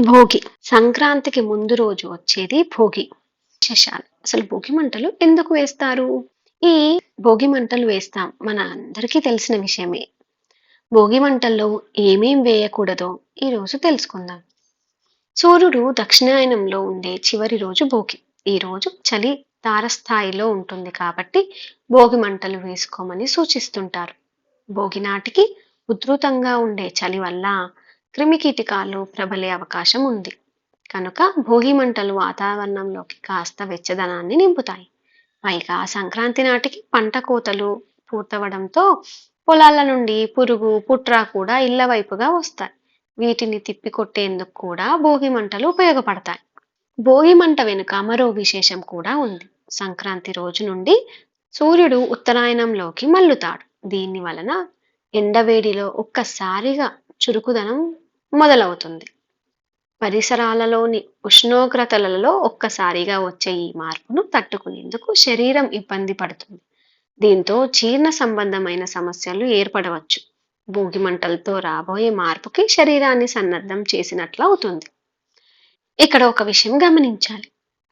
భోగి. సంక్రాంతికి ముందు రోజు వచ్చేది భోగి. విశేషాలు. అసలు భోగి మంటలు ఎందుకు వేస్తారు? ఈ భోగి మంటలు వేస్తాం. మన అందరికీ తెలిసిన విషయమే. భోగి మంటల్లో ఏమేం వేయకూడదో ఈ రోజు తెలుసుకుందాం. సూర్యుడు దక్షిణాయనంలో ఉండే చివరి రోజు భోగి. ఈ రోజు చలి తారస్థాయిలో ఉంటుంది కాబట్టి భోగి మంటలు వేసుకోమని సూచిస్తుంటారు. భోగి నాటికి ఉధృతంగా ఉండే చలి వల్ల క్రిమికీటకాలు ప్రబలే అవకాశం ఉంది. కనుక భోగి మంటలు వాతావరణంలోకి కాస్త వెచ్చదనాన్ని నింపుతాయి. పైగా సంక్రాంతి నాటికి పంట కోతలు పూర్తవడంతో పొలాల నుండి పురుగు పుట్ర కూడా ఇళ్ళ వైపుగా వస్తాయి. వీటిని తిప్పికొట్టేందుకు కూడా భోగి మంటలు ఉపయోగపడతాయి. భోగి మంట వెనుక మరో విశేషం కూడా ఉంది. సంక్రాంతి రోజు నుండి సూర్యుడు ఉత్తరాయణంలోకి మల్లుతాడు. దీని వలన ఎండవేడిలో ఒక్కసారిగా చురుకుదనం మొదలవుతుంది. పరిసరాలలోని ఉష్ణోగ్రతలలో ఒక్కసారిగా వచ్చే ఈ మార్పును తట్టుకునేందుకు శరీరం ఇబ్బంది పడుతుంది. దీంతో జీర్ణ సంబంధమైన సమస్యలు ఏర్పడవచ్చు. భోగిమంటలతో రాబోయే మార్పుకి శరీరాన్ని సన్నద్ధం చేసినట్లు అవుతుంది. ఇక్కడ ఒక విషయం గమనించాలి.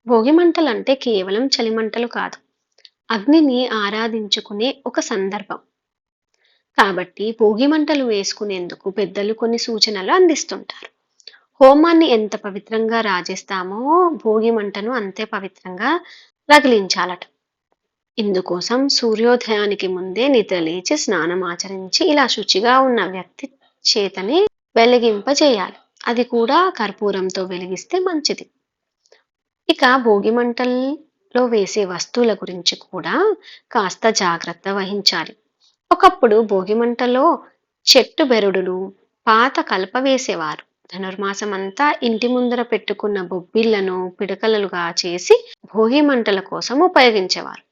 భోగి మంటలు అంటే కేవలం చలిమంటలు కాదు. అగ్నిని ఆరాధించుకునే ఒక సందర్భం. కాబట్టి భోగి మంటలు వేసుకునేందుకు పెద్దలు కొన్ని సూచనలు అందిస్తుంటారు. హోమాన్ని ఎంత పవిత్రంగా రాజేస్తామో భోగి మంటను అంతే పవిత్రంగా రగిలించాలట. ఇందుకోసం సూర్యోదయానికి ముందే నిద్రలేచి స్నానం ఆచరించి ఇలా శుచిగా ఉన్న వ్యక్తి చేతని వెలిగింపజేయాలి. అది కూడా కర్పూరంతో వెలిగిస్తే మంచిది. ఇక భోగి మంటల్లో వేసే వస్తువుల గురించి కూడా కాస్త జాగ్రత్త వహించాలి. ఒకప్పుడు భోగి మంటలో చెట్టు బెరడులు పాత కలప వేసేవారు. ధనుర్మాసం అంతా ఇంటి ముందర పెట్టుకున్న బొబ్బిళ్ళను పిడకలుగా చేసి భోగి మంటల కోసం ఉపయోగించేవారు.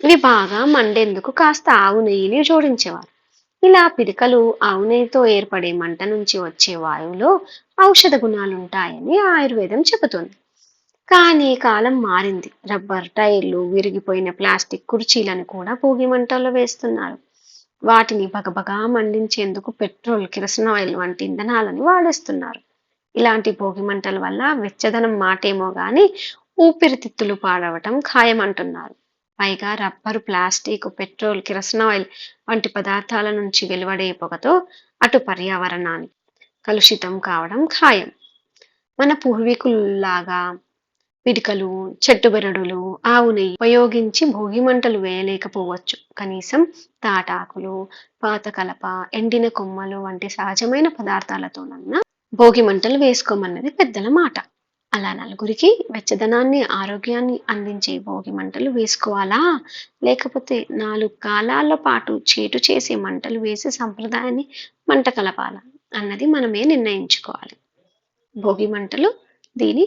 ఇవి బాగా మండేందుకు కాస్త ఆవు నెయ్యిని జోడించేవారు. ఇలా పిడికలు ఆవు నెయ్యితో ఏర్పడే మంట నుంచి వచ్చే వాయువులో ఔషధ గుణాలుంటాయని ఆయుర్వేదం చెబుతుంది. కానీ కాలం మారింది. రబ్బర్ టైర్లు విరిగిపోయిన ప్లాస్టిక్ కుర్చీలను కూడా భోగి మంటల్లో వేస్తున్నారు. వాటిని బగబగా మండించేందుకు పెట్రోల్ కిరసన ఆయిల్ వంటి ఇంధనాలని వాడేస్తున్నారు. ఇలాంటి భోగి మంటల వల్ల వెచ్చదనం మాటేమో గాని ఊపిరితిత్తులు పాడవటం ఖాయమంటున్నారు. పైగా rubber plastic petrol kerosene oil వంటి పదార్థాల నుంచి వెలువడే పొగతో అటు పర్యావరణానికి కలుషితం కావడం ఖాయం. మన పూర్వీకుల్లాగా పిడికలు చెట్టుబెరడులు ఆవు నెయ్యి ఉపయోగించి భోగి మంటలు వేయలేకపోవచ్చు. కనీసం తాటాకులు పాత కలప ఎండిన కొమ్మలు వంటి సహజమైన పదార్థాలతోనన్నా భోగి మంటలు వేసుకోమన్నది పెద్దల మాట. అలా నలుగురికి వెచ్చదనాన్ని ఆరోగ్యాన్ని అందించే భోగి మంటలు వేసుకోవాలా? లేకపోతే నాలుగు కాలాల పాటు చేటు చేసే మంటలు వేసి సంప్రదాయాన్ని మంట కలపాలా? అన్నది మనమే నిర్ణయించుకోవాలి. భోగి మంటలు దీని